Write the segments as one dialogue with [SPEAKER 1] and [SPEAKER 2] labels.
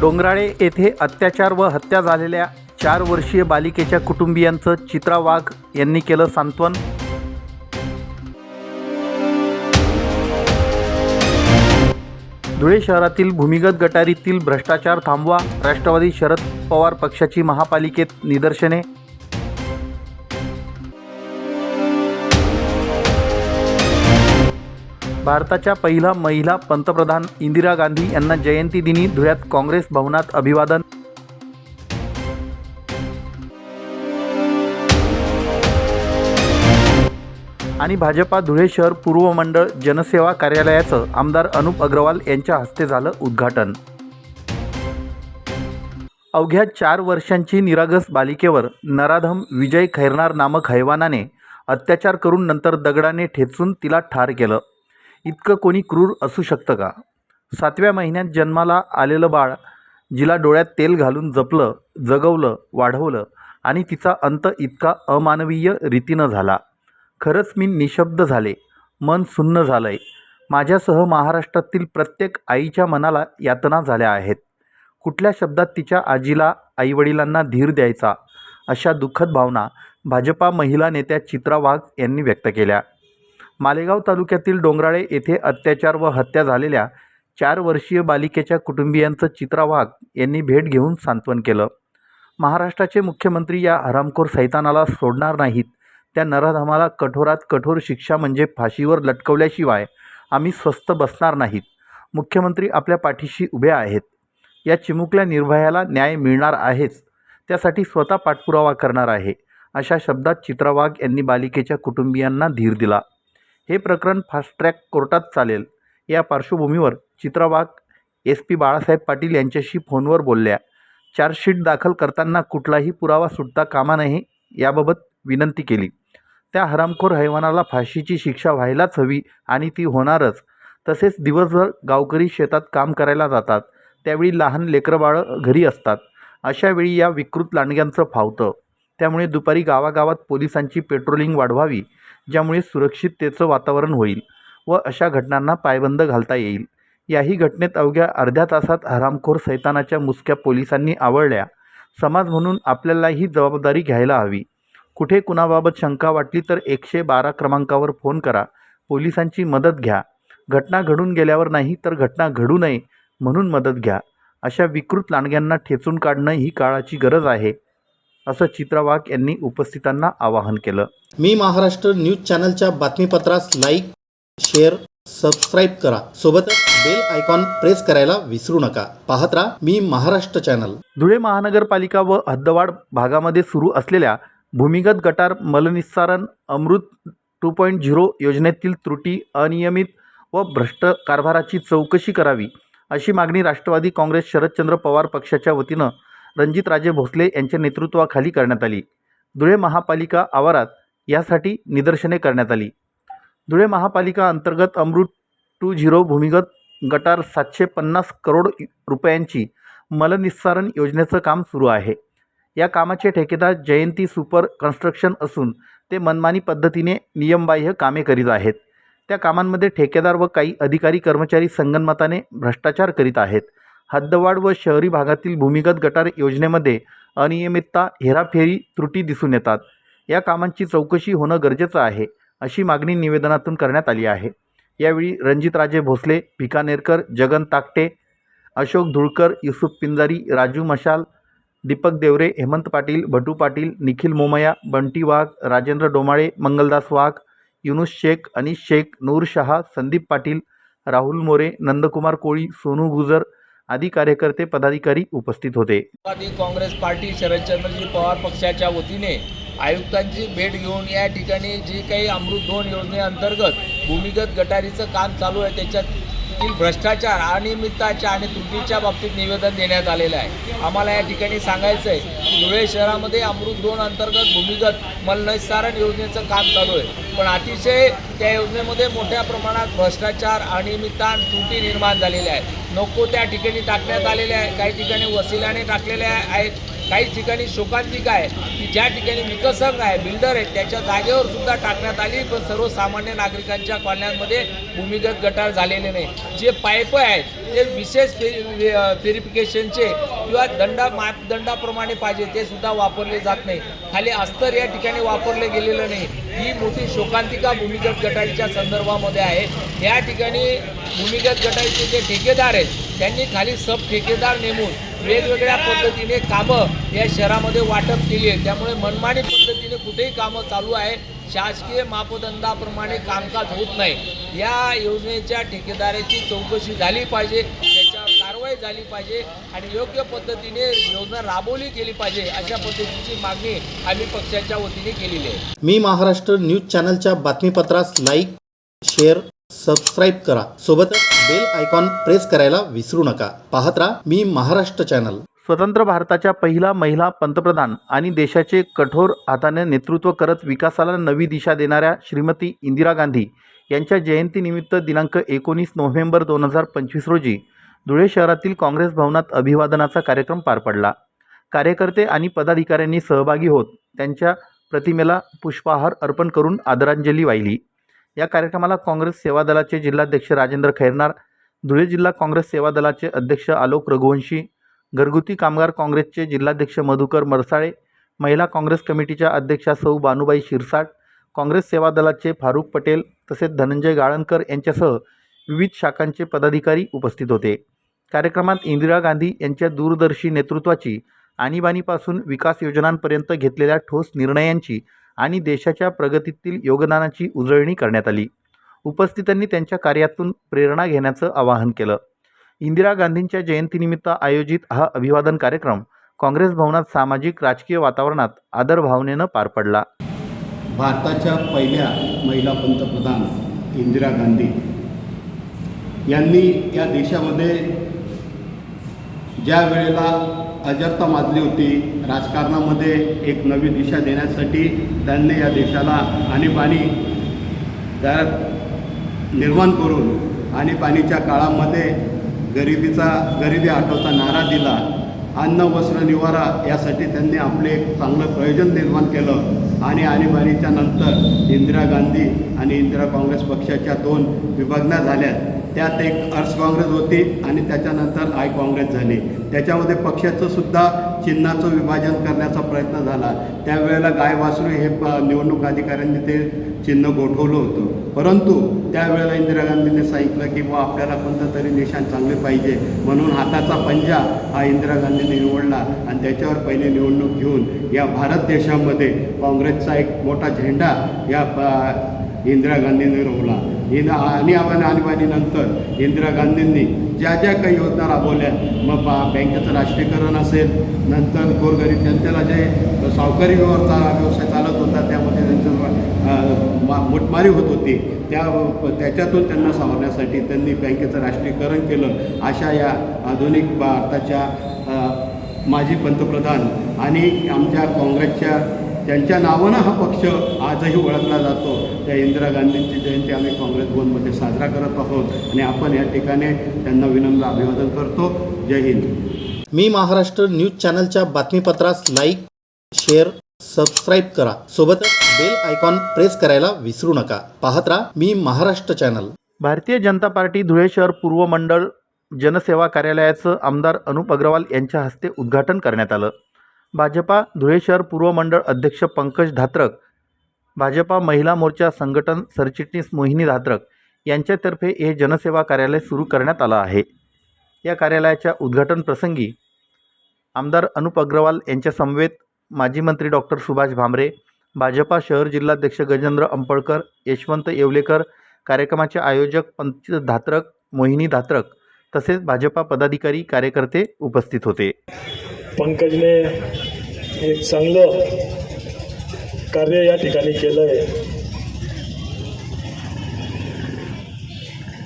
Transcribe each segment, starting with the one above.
[SPEAKER 1] डोंगराळे येथे अत्याचार व हत्या झालेल्या चार वर्षीय बालिकेच्या कुटुंबियांचं चित्रा वाघ यांनी केलं सांत्वन. धुळे शहरातील भूमिगत गटारीतील भ्रष्टाचार थांबवा राष्ट्रवादी शरद पवार पक्षाची महापालिकेत निदर्शने भारताच्या पहिला महिला पंतप्रधान इंदिरा गांधी यांना जयंती दिनी धुळ्यात काँग्रेस भवनात अभिवादन. आणि भाजपा धुळे शहर पूर्व मंडळ जनसेवा कार्यालयाचं आमदार अनुप अग्रवाल यांच्या हस्ते झालं उद्घाटन. अवघ्या चार वर्षांची निरागस बालिकेवर नराधम विजय खैरनार नामक हैवानाने अत्याचार करून नंतर दगडाने ठेचून तिला ठार केलं. इतकं कोणी क्रूर असू शकतं का? सातव्या महिन्यात जन्माला आलेलं बाळ जिला डोळ्यात तेल घालून जपलं जगवलं वाढवलं आणि तिचा अंत इतका अमानवीय रीतीनं झाला. खरंच मी निशब्द झाले. मन सुन्न झालं आहे माझ्यासह महाराष्ट्रातील प्रत्येक आईच्या मनाला यातना झाल्या आहेत. कुठल्या शब्दात तिच्या आजीला आईवडिलांना धीर द्यायचा? अशा दुःखद भावना भाजपा महिला नेत्या चित्रा वाघ यांनी व्यक्त केल्या. मालेगाव तालुक्यातील डोंगराळे येथे अत्याचार व हत्या झालेल्या चार वर्षीय बालिकेच्या कुटुंबियांचं चित्रा वाघ यांनी भेट घेऊन सांत्वन केलं. महाराष्ट्राचे मुख्यमंत्री या हरामखोर सैतानाला सोडणार नाहीत. त्या नराधमाला कठोरात कठोर शिक्षा म्हणजे फाशीवर लटकवल्याशिवाय आम्ही स्वस्थ बसणार नाहीत. मुख्यमंत्री आपल्या पाठीशी उभे आहेत. या चिमुकल्या निर्भयाला न्याय मिळणार आहेच. त्यासाठी स्वतः पाठपुरावा करणार आहे अशा शब्दात चित्रा वाघ यांनी बालिकेच्या कुटुंबियांना धीर दिला. हे प्रकरण फास्ट ट्रॅक कोर्टात चालेल. या पार्श्वभूमीवर चित्रा वाघ एस पी बाळासाहेब पाटील यांच्याशी फोनवर बोलल्या. चार्जशीट दाखल करताना कुठलाही पुरावा सुटता कामा नये याबाबत विनंती केली. त्या हरामखोर हैवानाला फाशीची शिक्षा व्हायलाच हवी आणि ती होणारच. तसेच दिवसभर गावकरी शेतात काम करायला जातात. त्यावेळी लहान लेकरंबाळं घरी असतात. अशावेळी या विकृत लांडग्यांचं फावतं. त्यामुळे दुपारी गावागावात पोलिसांची पेट्रोलिंग वाढवावी. ज्यामुळे सुरक्षिततेचं वातावरण होईल व अशा घटनांना पायबंद घालता येईल. याही घटनेत अवघ्या अर्ध्या तासात हरामखोर सैतानाच्या मुसक्या पोलिसांनी आवळल्या. समाज म्हणून आपल्यालाही जबाबदारी घ्यायला हवी. कुठे कुणाबाबत शंका वाटली तर एकशे बारा क्रमांकावर फोन करा. पोलिसांची मदत घ्या. घटना घडून गेल्यावर नाही तर घटना घडू नये म्हणून मदत घ्या. अशा विकृत लांडग्यांना ठेचून काढणं ही काळाची गरज आहे. असं चित्रा वाघ यांनी उपस्थितांना आवाहन केलं.
[SPEAKER 2] मी महाराष्ट्र न्यूज चॅनलच्या बातमीपत्रास लाईक शेअर सबस्क्राईब करा. सोबतच बेल आयकॉन प्रेस करायला विसरू नका. पाहत राहा मी महाराष्ट्र चॅनल.
[SPEAKER 1] धुळे महानगरपालिका व हद्दवाढ भागामध्ये सुरू असलेल्या भूमिगत गटार मलनिस्सारण अमृत टू पॉईंट झिरो योजनेतील त्रुटी अनियमित व भ्रष्ट कारभाराची चौकशी करावी अशी मागणी राष्ट्रवादी काँग्रेस शरदचंद्र पवार पक्षाच्या वतीनं रणजितराजे भोसले यांच्या नेतृत्वाखाली करण्यात आली. धुळे महापालिका आवारात यासाठी निदर्शने करण्यात आली. धुळे महापालिका अंतर्गत अमृत टू झिरो भूमिगत गटार सातशे पन्नास करोड रुपयांची मलनिस्सारण योजनेचं काम सुरू आहे. या कामाचे ठेकेदार जयंती सुपर कन्स्ट्रक्शन असून ते मनमानी पद्धतीने नियमबाह्य कामे करीत आहेत. त्या कामांमध्ये ठेकेदार व काही अधिकारी कर्मचारी संगनमताने भ्रष्टाचार करीत आहेत. हद्दवाढ व शहरी भागातील भूमिगत गटार योजनेमध्ये अनियमितता हेराफेरी त्रुटी दिसून येतात. या कामांची चौकशी होणं गरजेचं आहे अशी मागणी निवेदनातून करण्यात आली आहे. यावेळी रणजितराजे भोसले भिकानेरकर जगन ताकटे अशोक धुळकर युसुफ पिंजारी राजू मशाल दीपक देवरे हेमंत पाटील भटू पाटील निखिल मोमया बंटी वाघ राजेंद्र डोमाळे मंगलदास वाघ युनुस शेख अनिश शेख नूर शहा संदीप पाटील राहुल मोरे नंदकुमार कोळी सोनू गुजर आदी कार्यकर्ते पदाधिकारी उपस्थित होते.
[SPEAKER 3] काँग्रेस पार्टी शरदचंद्रजी पवार पक्षाच्या वतीने आयुक्तांची भेट घेऊन या ठिकाणी जी काही अमृत दोन योजनेअंतर्गत भूमिगत गटारीचं काम चालू आहे त्याच्यातील भ्रष्टाचार अनियमितताच्या आणि त्रुटीच्या बाबतीत निवेदन देण्यात आलेलं आहे. आम्हाला या ठिकाणी सांगायचं आहे की धुळे शहरामध्ये अमृत दोन अंतर्गत भूमिगत मलनिस्सारण योजनेचं काम चालू आहे. पण अतिशय त्या योजनेमध्ये मोठ्या प्रमाणात भ्रष्टाचार अनियमितता आणि त्रुटी निर्माण झालेल्या आहेत. नको त्या ठिकाणी टाकण्यात आलेल्या आहे काही ठिकाणी वसिलाने टाकलेल्या आहेत. काही ठिकाणी शोकांतिका आहे की ज्या ठिकाणी विकसक आहे बिल्डर आहेत त्याच्या जागेवर सुद्धा टाकण्यात आली पण सर्वसामान्य नागरिकांच्या कॉलन्यांमध्ये भूमिगत गटार झालेले नाही. जे पाईप आहेत ते विशेष प्युरिफिकेशनचे किंवा दंडा मापदंडाप्रमाणे पाहिजे ते सुद्धा वापरले जात नाही. खाली अस्तर या ठिकाणी वापरले गेलेलं नाही. ही मोठी शोकांतिका भूमिगत गटारीच्या संदर्भामध्ये आहे. या ठिकाणी भूमिगत गटारीचे जे ठेकेदार आहेत त्यांनी खाली सब ठेकेदार नेमून वेगवेगळ्या पद्धतीने कामं या शहरामध्ये वाटप केली आहे. त्यामुळे मनमानी पद्धतीने कुठेही कामं चालू आहे. शासकीय मापदंडाप्रमाणे कामकाज होत नाही. या योजनेच्या ठेकेदाराची चौकशी झाली पाहिजे त्याच्यावर कारवाई झाली पाहिजे आणि योग्य पद्धतीने योजना राबवली गेली पाहिजे अशा पद्धतीची मागणी आम्ही पक्षाच्या वतीने केलेली आहे.
[SPEAKER 2] मी महाराष्ट्र न्यूज चॅनलच्या बातमीपत्रास लाईक शेअर सबस्क्राईब करा. सोबतच बेल आयकॉन प्रेस करायला विसरू नका. पाहत राहा मी महाराष्ट्र चॅनल
[SPEAKER 1] स्वतंत्र भारताच्या पहिला महिला पंतप्रधान आणि देशाचे कठोर हाताने नेतृत्व करत विकासाला नवी दिशा देणाऱ्या श्रीमती इंदिरा गांधी यांच्या जयंतीनिमित्त दिनांक एकोणीस नोव्हेंबर दोन हजार पंचवीस रोजी धुळे शहरातील काँग्रेस भवनात अभिवादनाचा कार्यक्रम पार पडला. कार्यकर्ते आणि पदाधिकाऱ्यांनी सहभागी होत त्यांच्या प्रतिमेला पुष्पहार अर्पण करून आदरांजली वाहिली. या कार्यक्रमाला काँग्रेस सेवा दलाचे जिल्हाध्यक्ष राजेंद्र खैरनार धुळे जिल्हा काँग्रेस सेवा दलाचे अध्यक्ष आलोक रघुवंशी घरगुती कामगार काँग्रेसचे जिल्हाध्यक्ष मधुकर मरसाळे महिला काँग्रेस कमिटीच्या अध्यक्षा सौ बानुबाई शिरसाट काँग्रेस सेवा दलाचे फारुख पटेल तसेच धनंजय गाळणकर यांच्यासह विविध शाखांचे पदाधिकारी उपस्थित होते. कार्यक्रमात इंदिरा गांधी यांच्या दूरदर्शी नेतृत्वाची आणीबाणीपासून विकास योजनांपर्यंत घेतलेल्या ठोस निर्णयांची आणि देशाच्या प्रगतीतील योगदानाची उजळणी करण्यात आली. उपस्थितांनी त्यांच्या कार्यातून प्रेरणा घेण्याचं आवाहन केलं. इंदिरा गांधींच्या जयंतीनिमित्त आयोजित हा अभिवादन कार्यक्रम काँग्रेस भवनात सामाजिक राजकीय वातावरणात आदर भावनेनं पार पडला.
[SPEAKER 4] भारताच्या पहिल्या महिला पंतप्रधान इंदिरा गांधी यांनी या देशामध्ये ज्या वेळेला अजरता माजली होती. राजकारणामध्ये एक नवी दिशा देण्यासाठी त्यांनी या देशाला आणीबाणी तयार निर्माण करून आणीबाणीच्या काळामध्ये गरिबीचा गरिबी आठवता नारा दिला. अन्न वस्त्र निवारा यासाठी त्यांनी आपले एक चांगलं प्रयोजन निर्माण केलं. आणि आणीबाणीच्या नंतर इंदिरा गांधी आणि इंदिरा काँग्रेस पक्षाच्या दोन विभागण्या झाल्या त्यात एक अर्स काँग्रेस होती आणि त्याच्यानंतर आय काँग्रेस झाली. त्याच्यामध्ये पक्षाचं सुद्धा चिन्हाचं विभाजन करण्याचा प्रयत्न झाला. त्यावेळेला गाय वासरू हे प निवडणूक अधिकाऱ्यांनी ते चिन्ह गोठवलं होतं. परंतु त्यावेळेला इंदिरा गांधींनी सांगितलं की बा आपल्याला कोणतं तरी निशाण चांगले पाहिजे. म्हणून हाताचा पंजा हा इंदिरा गांधींनी निवडला आणि त्याच्यावर पहिली निवडणूक घेऊन या भारत देशामध्ये काँग्रेसचा एक मोठा झेंडा या इंदिरा गांधींनी रोवला. इन आणि आणीबाणीनंतर इंदिरा गांधींनी ज्या ज्या काही योजना राबवल्या मग बा बँकेचं राष्ट्रीयकरण असेल नंतर गोरगरीब जनतेला जे सावकारी व्यवहार व्यवसाय चालत होता त्यामध्ये त्यांचं मा- मुठमारी होत होती त्या त्याच्यातून त्यांना सावरण्यासाठी त्यांनी बँकेचं राष्ट्रीयकरण केलं. अशा या आधुनिक भारताच्या माजी पंतप्रधान आणि आमच्या काँग्रेसच्या त्यांच्या नावानं हा पक्ष आजही ओळखला जातो. त्या इंदिरा गांधींची जयंती आम्ही काँग्रेस भवनमध्ये साजरा करत आहोत आणि आपण या ठिकाणी त्यांना विनम्र अभिवादन करतो. जय हिंद.
[SPEAKER 2] मी महाराष्ट्र न्यूज चॅनलच्या बातमीपत्रास लाईक शेअर सबस्क्राईब करा. सोबतच बेल आयकॉन प्रेस करायला विसरू नका. पाहत राहा मी महाराष्ट्र चॅनल.
[SPEAKER 1] भारतीय जनता पार्टी धुळे शहर पूर्व मंडळ जनसेवा कार्यालयाचं आमदार अनुप अग्रवाल यांच्या हस्ते उद्घाटन करण्यात आलं. भाजपा धुळे शहर पूर्व मंडळ अध्यक्ष पंकज धात्रक भाजपा महिला मोर्चा संघटन सरचिटणीस मोहिनी धात्रक यांच्यातर्फे हे जनसेवा कार्यालय सुरू करण्यात आलं आहे. या कार्यालयाच्या उद्घाटन प्रसंगी आमदार अनुप अग्रवाल यांच्यासमवेत माजी मंत्री डॉक्टर सुभाष भामरे भाजपा शहर जिल्हाध्यक्ष गजेंद्र अंपळकर यशवंत येवलेकर कार्यक्रमाचे आयोजक पंच धात्रक मोहिनी धात्रक तसेच भाजपा पदाधिकारी कार्यकर्ते उपस्थित होते.
[SPEAKER 5] पंकजने एक चांगलं कार्य या ठिकाणी केलं आहे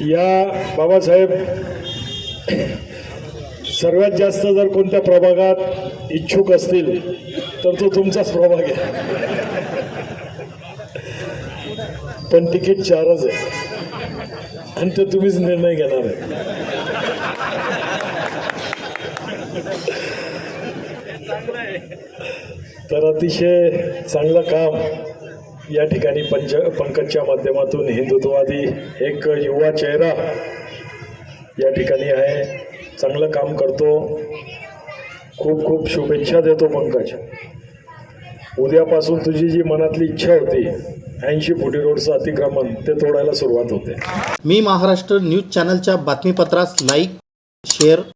[SPEAKER 5] या बाबासाहेब सर्वात जास्त जर कोणत्या प्रभागात इच्छुक असतील तर तो तुमचाच प्रभाग आहे. पण तिकीट चारच आहे. आणि ते तुम्हीच निर्णय घेणार आहे. तर अतिशय चांगलं काम या ठिकाणी पंच पंकजच्या माध्यमातून हिंदुत्ववादी एक युवा चेहरा या ठिकाणी आहे. चांगलं काम करतो. खूप खूप शुभेच्छा देतो पंकज. उद्यापासून तुझी जी मनातली इच्छा होती ऐंशी फुटी रोडचं अतिक्रमण ते तोडायला सुरुवात होते.
[SPEAKER 1] मी महाराष्ट्र न्यूज चॅनलच्या बातमीपत्रास लाईक शेअर